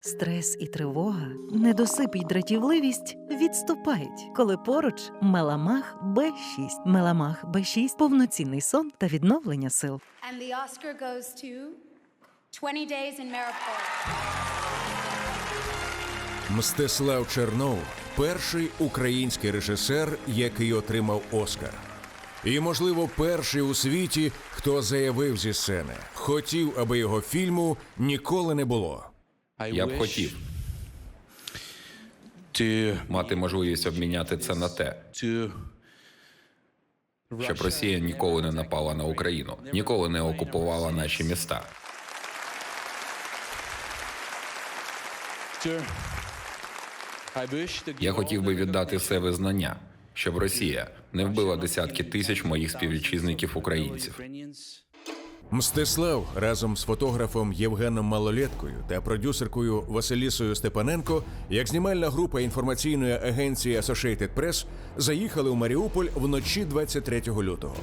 Стрес і тривога, недосип і дратівливість відступають, коли поруч Меламах Б6. Меламах Б6 – повноцінний сон та відновлення сил. And the Oscar goes to 20 Days in Maripol. Мстислав Чернов перший український режисер, який отримав Оскар. І, можливо, перший у світі, хто заявив зі сцени, хотів, аби його фільму ніколи не було. Я б хотів мати можливість обміняти це на те, щоб Росія ніколи не напала на Україну, ніколи не окупувала наші міста. Я хотів би віддати все визнання, щоб Росія не вбила десятки тисяч моїх співвітчизників українців. Мстислав разом з фотографом Євгеном Малолеткою та продюсеркою Василісою Степаненко, як знімальна група інформаційної агенції Associated Press, заїхали у Маріуполь вночі 23 лютого.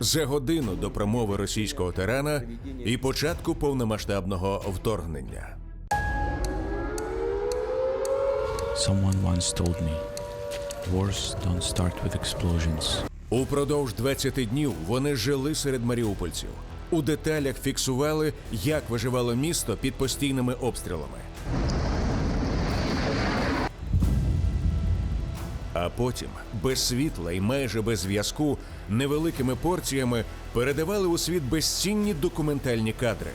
За годину до промови російського тирана і початку повномасштабного вторгнення. Someone once told me, wars don't start with explosions. Упродовж 20 днів вони жили серед маріупольців. У деталях фіксували, як виживало місто під постійними обстрілами. А потім, без світла і майже без зв'язку, невеликими порціями передавали у світ безцінні документальні кадри,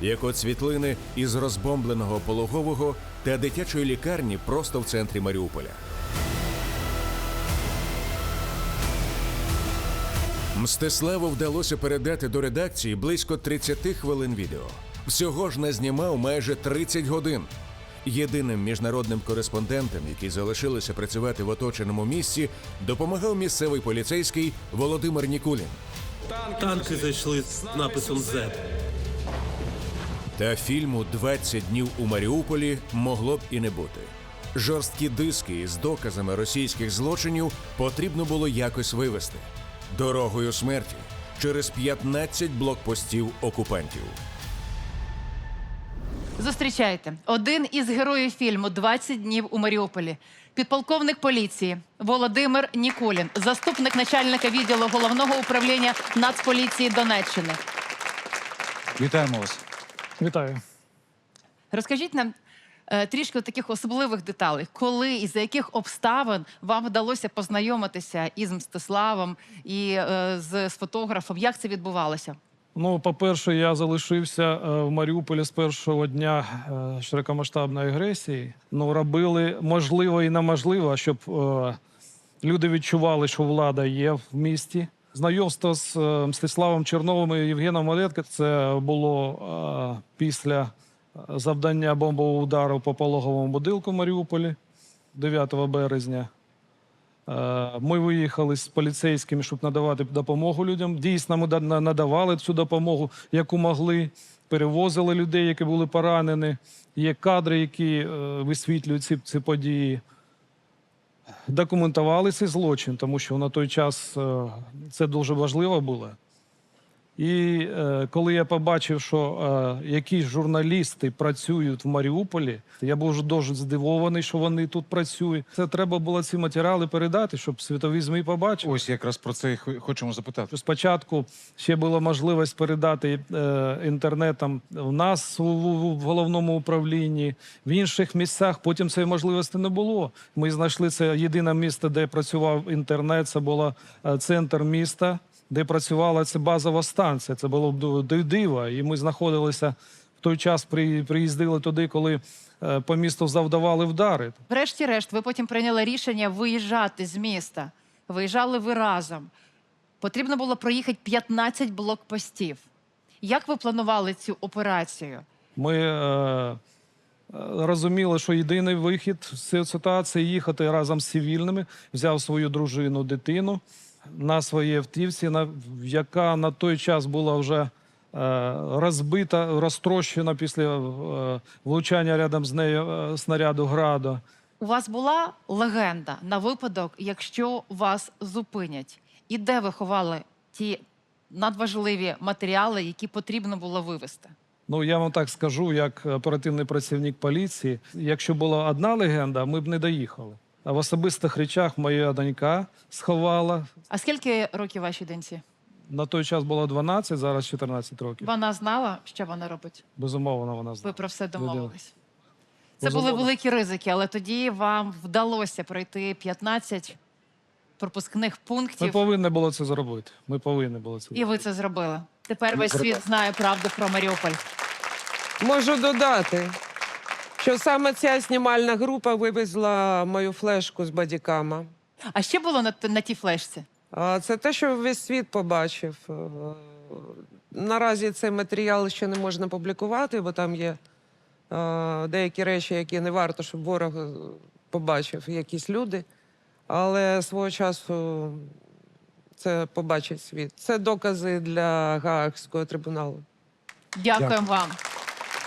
як от світлини із розбомбленого пологового та дитячої лікарні просто в центрі Маріуполя. Мстиславу вдалося передати до редакції близько 30 хвилин відео. Всього ж назнімав майже 30 годин. Єдиним міжнародним кореспондентом, який залишилося працювати в оточеному місці, допомагав місцевий поліцейський Володимир Нікулін. Танки зайшли з написом Z. Та фільму «20 днів у Маріуполі могло б і не бути. Жорсткі диски із доказами російських злочинів потрібно було якось вивести дорогою смерті через 15 блокпостів окупантів. Зустрічайте один із героїв фільму «20 днів у Маріуполі. Підполковник поліції Володимир Нікулін, заступник начальника відділу головного управління Нацполіції Донеччини. Вітаємо вас. Вітаю. Розкажіть нам трішки таких особливих деталей, коли і за яких обставин вам вдалося познайомитися із Мстиславом і е, з, фотографом. Як це відбувалося? Ну, по-перше, я залишився е, в Маріуполі з першого дня е, широкомасштабної агресії. Ну, робили можливо і неможливо, щоб е, люди відчували, що влада є в місті. Знайомство з е, Мстиславом Черновим і Євгеном Малетко це було е, після е, завдання бомбового удару по пологовому будинку в Маріуполі 9 березня. Е, Ми виїхали з поліцейськими, щоб надавати допомогу людям. Дійсно, ми надавали цю допомогу, яку могли. Перевозили людей, які були поранені. Є кадри, які е, висвітлюють ці, ці події. Документували цей злочин, тому що на той час е, це дуже важливо було. І е, коли я побачив, що е, якісь журналісти працюють в Маріуполі, я був дуже здивований, що вони тут працюють. Це треба було ці матеріали передати, щоб світові ЗМІ побачили. Ось якраз про це і хочемо запитати. Спочатку ще була можливість передати е, інтернетом в нас у, в, в головному управлінні, в інших місцях. Потім цієї можливості не було. Ми знайшли це єдине місце, де працював інтернет. Це було е, центр міста, де працювала ця базова станція. Це було б ду- диво. І ми знаходилися в той час, при, приїздили туди, коли е, по місту завдавали вдари. Врешті-решт, ви потім прийняли рішення виїжджати з міста. Виїжджали ви разом. Потрібно було проїхати 15 блокпостів. Як ви планували цю операцію? Ми е, е, розуміли, що єдиний вихід з цієї ситуації їхати разом з цивільними, взяв свою дружину, дитину на своїй автівці, на, яка на той час була вже е, розбита, розтрощена після е, влучання рядом з нею е, снаряду граду. У вас була легенда на випадок, якщо вас зупинять. І де ви ховали ті надважливі матеріали, які потрібно було вивезти? Ну я вам так скажу, як оперативний працівник поліції. Якщо була одна легенда, ми б не доїхали. А в особистих речах моя донька сховала. А скільки років вашій доньці? На той час було 12, зараз 14 років. Вона знала, що вона робить. Безумовно, вона Ви про все домовились. Це були великі ризики, але тоді вам вдалося пройти 15 пропускних пунктів. Ми повинні було це зробити. Ми повинні були це зробити. і ви це зробили. Тепер весь світ знає правду про Маріуполь. Можу додати, що саме ця знімальна група вивезла мою флешку з бадікама. А ще було на, на тій флешці? А Це те, що весь світ побачив. Е, Наразі цей матеріал ще не можна публікувати, бо там є е, деякі речі, які не варто, щоб ворог побачив якісь люди. Але свого часу це побачить світ. Це докази для Гаагського трибуналу. Дякуємо вам.